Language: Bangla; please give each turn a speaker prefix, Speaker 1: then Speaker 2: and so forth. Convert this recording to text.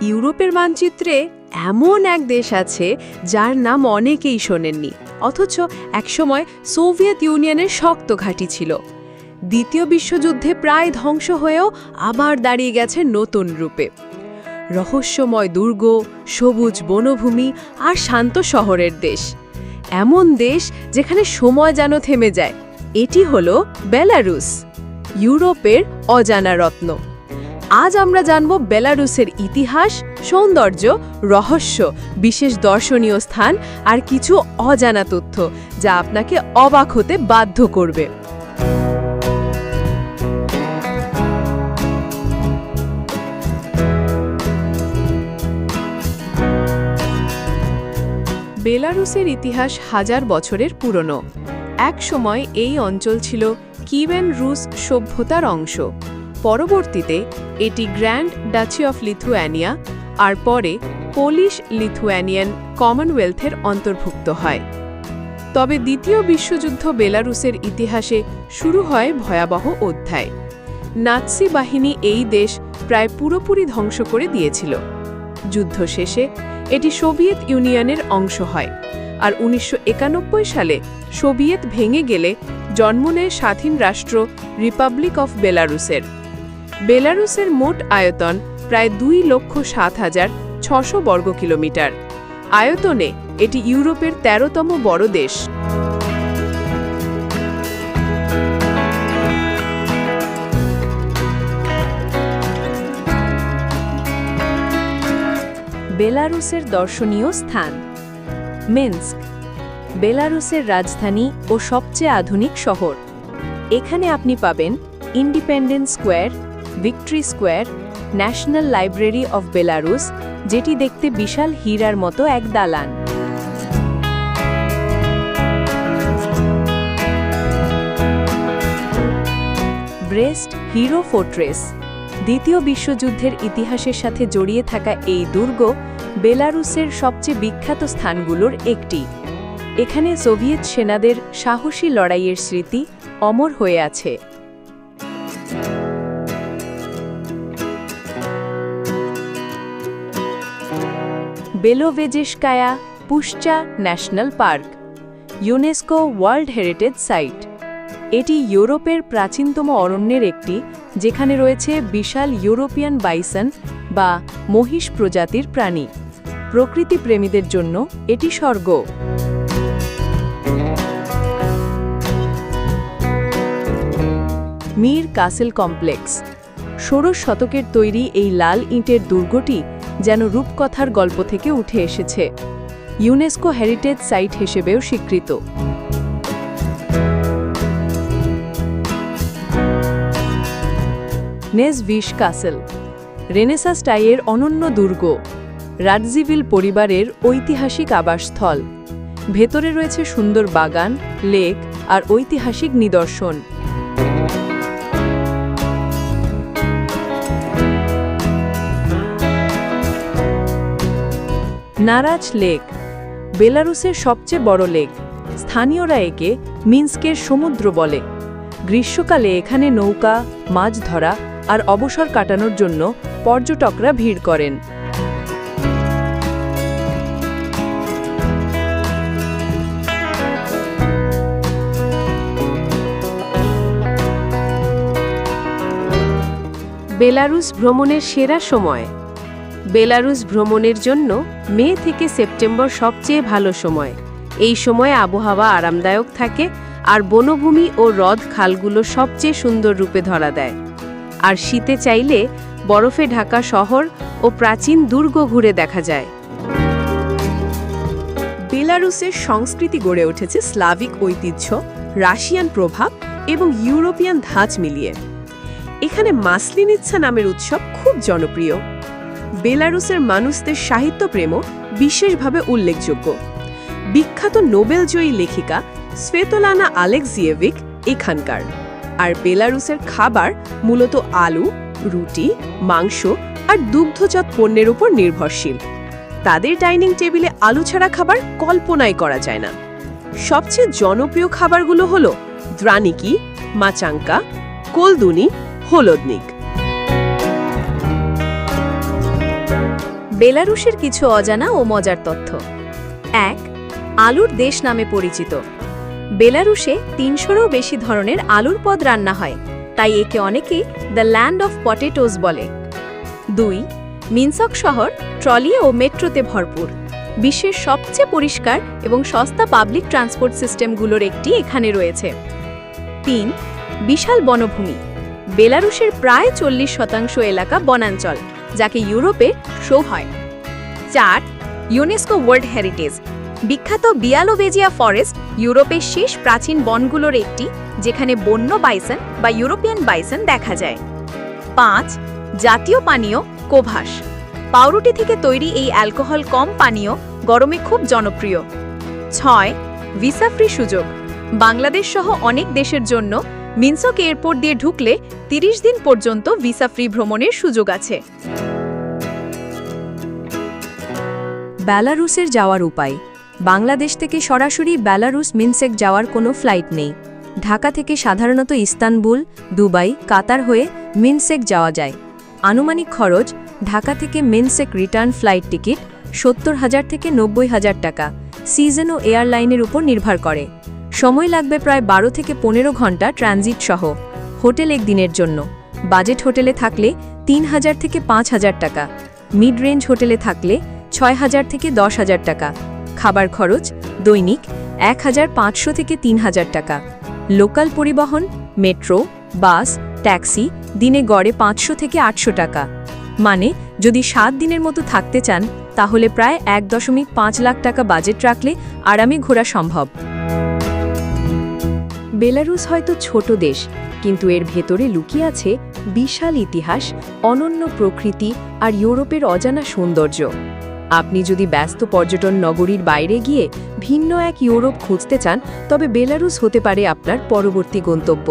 Speaker 1: ইউরোপের মানচিত্রে এমন এক দেশ আছে যার নাম অনেকেই শোনেননি, অথচ একসময় সোভিয়েত ইউনিয়নের শক্ত ঘাঁটি ছিল। দ্বিতীয় বিশ্বযুদ্ধে প্রায় ধ্বংস হয়েও আবার দাঁড়িয়ে গেছে নতুন রূপে। রহস্যময় দুর্গ, সবুজ বনভূমি আর শান্ত শহরের দেশ। এমন দেশ যেখানে সময় যেন থেমে যায়। এটি হলো বেলারুস, ইউরোপের অজানা রত্ন। আজ আমরা জানব বেলারুসের ইতিহাস, সৌন্দর্য, রহস্য, বিশেষ দর্শনীয় স্থান আর কিছু অজানা তথ্য যা আপনাকে অবাক হতে বাধ্য করবে। বেলারুসের ইতিহাস হাজার বছরের পুরনো। এক সময় এই অঞ্চল ছিল কিভেন রুশ সভ্যতার অংশ। পরবর্তীতে, এটি গ্র্যান্ড ডাচি অফ লিথুয়ানিয়া আর পরে পোলিশ লিথুয়ানিয়ান কমনওয়েলথের অন্তর্ভুক্ত হয়। তবে দ্বিতীয় বিশ্বযুদ্ধ বেলারুসের ইতিহাসে শুরু হয় ভয়াবহ অধ্যায়। নাৎসি বাহিনী এই দেশ প্রায় পুরোপুরি ধ্বংস করে দিয়েছিল। যুদ্ধ শেষে এটি সোভিয়েত ইউনিয়নের অংশ হয় আর উনিশশো একানব্বই সালে সোভিয়েত ভেঙে গেলে জন্ম নেয় স্বাধীন রাষ্ট্র রিপাবলিক অফ বেলারুসের। বেলারুসের মোট আয়তন প্রায় দুই লক্ষ সাত হাজার ছশো বর্গ কিলোমিটার। আয়তনে এটি ইউরোপের তেরোতম বড় দেশ। বেলারুসের দর্শনীয় স্থান। মিন্স্ক, বেলারুসের রাজধানী ও সবচেয়ে আধুনিক শহর। এখানে আপনি পাবেন Independence Square Victory Square National Library of Belarus, যেটি দেখতে বিশাল হীরার মতো এক দালান। ব্রেস্ট হিরো ফোর্ট্রেস, দ্বিতীয় বিশ্বযুদ্ধের ইতিহাসের সাথে জড়িয়ে থাকা এই দুর্গ বেলারুসের সবচেয়ে বিখ্যাত স্থানগুলোর একটি। এখানে সোভিয়েত সেনাদের সাহসী লড়াইয়ের স্মৃতি অমর হয়ে আছে। Belovezhskaya Pushcha National Park, UNESCO world heritage site. এটি ইউরোপের প্রাচীনতম অরণ্যের একটি, যেখানে রয়েছে বিশাল ইউরোপিয়ান বাইসন বা মহিষ প্রজাতির প্রাণী। প্রকৃতি প্রেমীদের জন্য এটি স্বর্গ। Mir Castle Complex. ষোড়শ শতকের তৈরি এই লাল ইঁটের দুর্গটি যেন রূপকথার গল্প থেকে উঠে এসেছে। ইউনেস্কো হেরিটেজ সাইট হিসেবেও স্বীকৃত। নেস ভিশ কাসেল রেনেসা স্টাইয়ের অনন্য দুর্গ, রাডজিভিল পরিবারের ঐতিহাসিক আবাসস্থল। ভেতরে রয়েছে সুন্দর বাগান, লেক আর ঐতিহাসিক নিদর্শন। নারাজ লেক, বেলারুসের সবচেয়ে বড় লেক। স্থানীয়রা একে মিন্স্কের সমুদ্র বলে। গ্রীষ্মকালে এখানে নৌকা, মাছ ধরা আর অবসর কাটানোর জন্য পর্যটকরা ভিড় করেন। বেলারুস ভ্রমণের সেরা সময়। বেলারুস ভ্রমণের জন্য মে থেকে সেপ্টেম্বর সবচেয়ে ভালো সময়। এই সময় আবহাওয়া আরামদায়ক থাকে আর বনভূমি ও হ্রদ খালগুলো সবচেয়ে সুন্দর রূপে ধরা দেয়। আর শীতে চাইলে বরফে ঢাকা শহর ও প্রাচীন দুর্গ ঘুরে দেখা যায়। বেলারুসের সংস্কৃতি গড়ে উঠেছে স্লাভিক ঐতিহ্য, রাশিয়ান প্রভাব এবং ইউরোপিয়ান ধাঁচ মিলিয়ে। এখানে মাসলিনিচ্ছা নামের উৎসব খুব জনপ্রিয়। বেলারুসের মানুষদের সাহিত্যপ্রেমও বিশেষভাবে উল্লেখযোগ্য। বিখ্যাত নোবেলজয়ী লেখিকা স্ভেতলানা আলেকজিয়েভিক এখানকার। আর বেলারুসের খাবার মূলত আলু, রুটি, মাংস আর দুগ্ধজাত পণ্যের উপর নির্ভরশীল। তাদের ডাইনিং টেবিলে আলু ছাড়া খাবার কল্পনাই করা যায় না। সবচেয়ে জনপ্রিয় খাবারগুলো হলো দ্রানিকি, মাচাঙ্কা, কোলদুনি, হলদনিক। বেলারুশের কিছু অজানা ও মজার তথ্য। এক, আলুর দেশ নামে পরিচিত। বেলারুশে তিনশোরও বেশি ধরনের আলুর পদ রান্না হয়, তাই একে অনেকে দ্য ল্যান্ড অফ পটেটোস বলে। দুই, মিনসক শহর, ট্রলি ও মেট্রোতে ভরপুর। বিশ্বের সবচেয়ে পরিষ্কার এবং সস্তা পাবলিক ট্রান্সপোর্ট সিস্টেমগুলোর একটি এখানে রয়েছে। তিন, বিশাল বনভূমি। বেলারুশের প্রায় চল্লিশ শতাংশ এলাকা বনাঞ্চল। যাকে ইউরোপে শো হয়। চার, ইউনেস্কো ওয়ার্ল্ড হেরিটেজ, বিখ্যাত বিয়ালোভেজিয়া ফরেস্ট, ইউরোপের শেষ প্রাচীন বনগুলোর একটি, যেখানে বন্য বাইসন বা ইউরোপিয়ান বাইসন দেখা যায়। পাঁচ, জাতীয় পানীয় কোভাস, পাউরুটি থেকে তৈরি এই অ্যালকোহল কম পানীয়, গরমে খুব জনপ্রিয়। ছয়, ভিসা ফ্রি সুযোগ, বাংলাদেশ সহ অনেক দেশের জন্য মিনসক এয়ারপোর্ট দিয়ে ঢুকলে ৩০ দিন পর্যন্ত ভিসা ফ্রি ভ্রমণের সুযোগ আছে।
Speaker 2: বেলারুসের যাওয়ার উপায়। বাংলাদেশ থেকে সরাসরি বেলারুস মিনসেক যাওয়ার কোনো ফ্লাইট নেই। ঢাকা থেকে সাধারণত ইস্তানবুল, দুবাই, কাতার হয়ে মিনসেক যাওয়া যায়। আনুমানিক খরচ, ঢাকা থেকে মিনসেক রিটার্ন ফ্লাইট টিকিট সত্তর হাজার থেকে নব্বই হাজার টাকা। সিজন ও এয়ারলাইনের উপর নির্ভর করে। সময় লাগবে প্রায় বারো থেকে পনেরো ঘণ্টা ট্রানজিট সহ। হোটেল এক দিনের জন্য। বাজেট হোটেলে থাকলে তিন হাজার থেকে পাঁচ হাজার টাকা। মিড রেঞ্জ হোটেলে থাকলে ছয় হাজার থেকে দশ হাজার টাকা। খাবার খরচ দৈনিক এক হাজার পাঁচশো থেকে তিন হাজার টাকা। লোকাল পরিবহন, মেট্রো, বাস, ট্যাক্সি দিনে গড়ে পাঁচশো থেকে আটশো টাকা। মানে যদি সাত দিনের মতো থাকতে চান, তাহলে প্রায় এক দশমিক পাঁচ লাখ টাকা বাজেট রাখলে আরামে ঘোরা সম্ভব। বেলারুস হয়তো ছোট দেশ, কিন্তু এর ভেতরে লুকিয়ে আছে বিশাল ইতিহাস, অনন্য প্রকৃতি আর ইউরোপের অজানা সৌন্দর্য। আপনি যদি ব্যস্ত পর্যটন নগরীর বাইরে গিয়ে ভিন্ন এক ইউরোপ খুঁজতে চান, তবে বেলারুস হতে পারে আপনার পরবর্তী গন্তব্য।